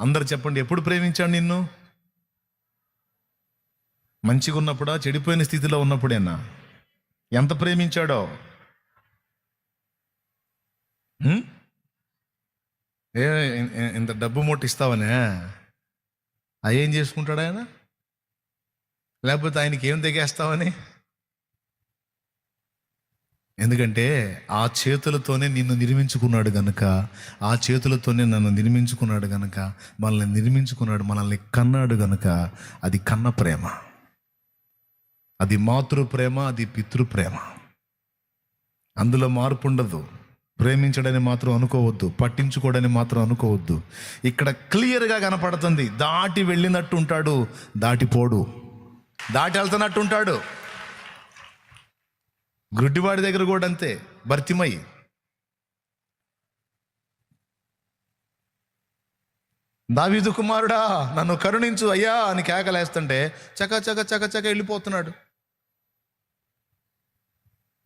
అందరు చెప్పండి ఎప్పుడు ప్రేమించాడు నిన్ను? మంచిగా ఉన్నప్పుడా చెడిపోయిన స్థితిలో ఉన్నప్పుడేనా? ఎంత ప్రేమించాడో? ఏ ఇంత డబ్బు మూట ఇస్తావనే? అవి చేసుకుంటాడు ఆయన? లేకపోతే ఆయనకి ఏం తెగేస్తావని? ఎందుకంటే ఆ చేతులతోనే నిన్ను నిర్మించుకున్నాడు గనుక ఆ చేతులతోనే నన్ను నిర్మించుకున్నాడు గనుక మనల్ని నిర్మించుకున్నాడు మనల్ని కన్నాడు గనుక అది కన్న ప్రేమ. అది మాతృ ప్రేమ అది పితృ ప్రేమ. అందులో మార్పు ఉండదు. ప్రేమించడని మాత్రం అనుకోవద్దు. పట్టించుకోవడని మాత్రం అనుకోవద్దు. ఇక్కడ క్లియర్గా కనపడుతుంది. దాటి వెళ్ళినట్టు ఉంటాడు దాటిపోడు. దాటి వెళ్తున్నట్టు ఉంటాడు గుడ్డివాడి దగ్గర కూడా అంతే భర్తిమయ్యి దావీదు కుమారుడా నన్ను కరుణించు అయ్యా అని కేకలేస్తుంటే చక చక చక చక వెళ్ళిపోతున్నాడు.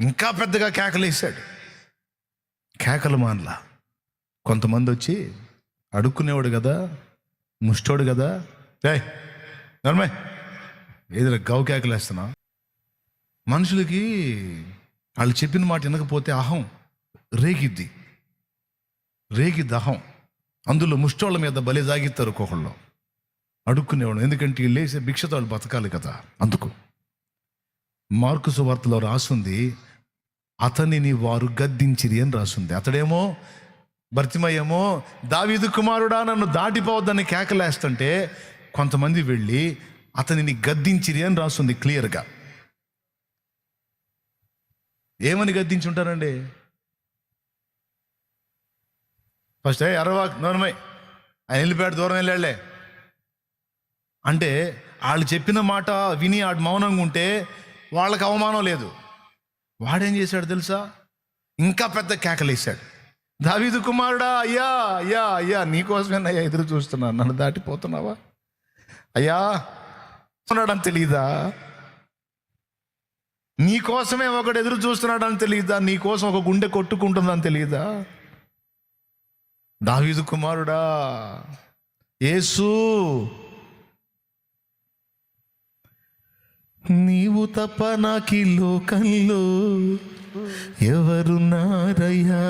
ఇంకా పెద్దగా కేకలేసాడు కేకలు మానలా. కొంతమంది వచ్చి అడుక్కునేవాడు కదా ముష్టోడు కదా. ఏ నర్మే ఏదైనా గౌ కేకలేస్తున్నా మనుషులకి వాళ్ళు చెప్పిన మాట వినకపోతే అహం రేగిద్ది. రేగిద్ది అహం. అందులో ముష్టోళ్ళ మీద బలి జాగిస్తారు ఒక్కొక్కళ్ళు అడుక్కునేవాడు ఎందుకంటే వీళ్ళు లేసే భిక్షతో వాళ్ళు బతకాలి కదా. అందుకు. మార్కు సువార్తలో రాసుంది అతనిని వారు గద్దించిరి అని రాసుంది. అతడేమో భర్తిమయ్యేమో దావీదు కుమారుడా నన్ను దాటిపోవద్దని కేకలేస్తుంటే కొంతమంది వెళ్ళి అతనిని గద్దించిరి అని రాసుంది క్లియర్గా. ఏమని గద్దించుంటారండి ఫస్ట్ ఏ అరవా నోనమై ఆయన వెళ్ళిపోయాడు దూరం వెళ్ళాడులే. అంటే వాళ్ళు చెప్పిన మాట విని ఆడు మౌనంగా ఉంటే వాళ్ళకి అవమానం లేదు. వాడేం చేశాడు తెలుసా? ఇంకా పెద్ద కేకలేశాడు. దావీదు కుమారుడా అయ్యా అయ్యా అయ్యా నీకోసమే అయ్యా ఎదురు చూస్తున్నాను నన్ను దాటిపోతున్నావా? అయ్యా ఉన్నాడని తెలియదా నీకోసమే ఒకడు ఎదురు చూస్తున్నాడని తెలియదా? నీకోసం ఒక గుండె కొట్టుకుంటుందని తెలియదా? దావీదు కుమారుడా యేసు నీవు తప్ప నాకి లోకంలో ఎవరున్నారయ్యా?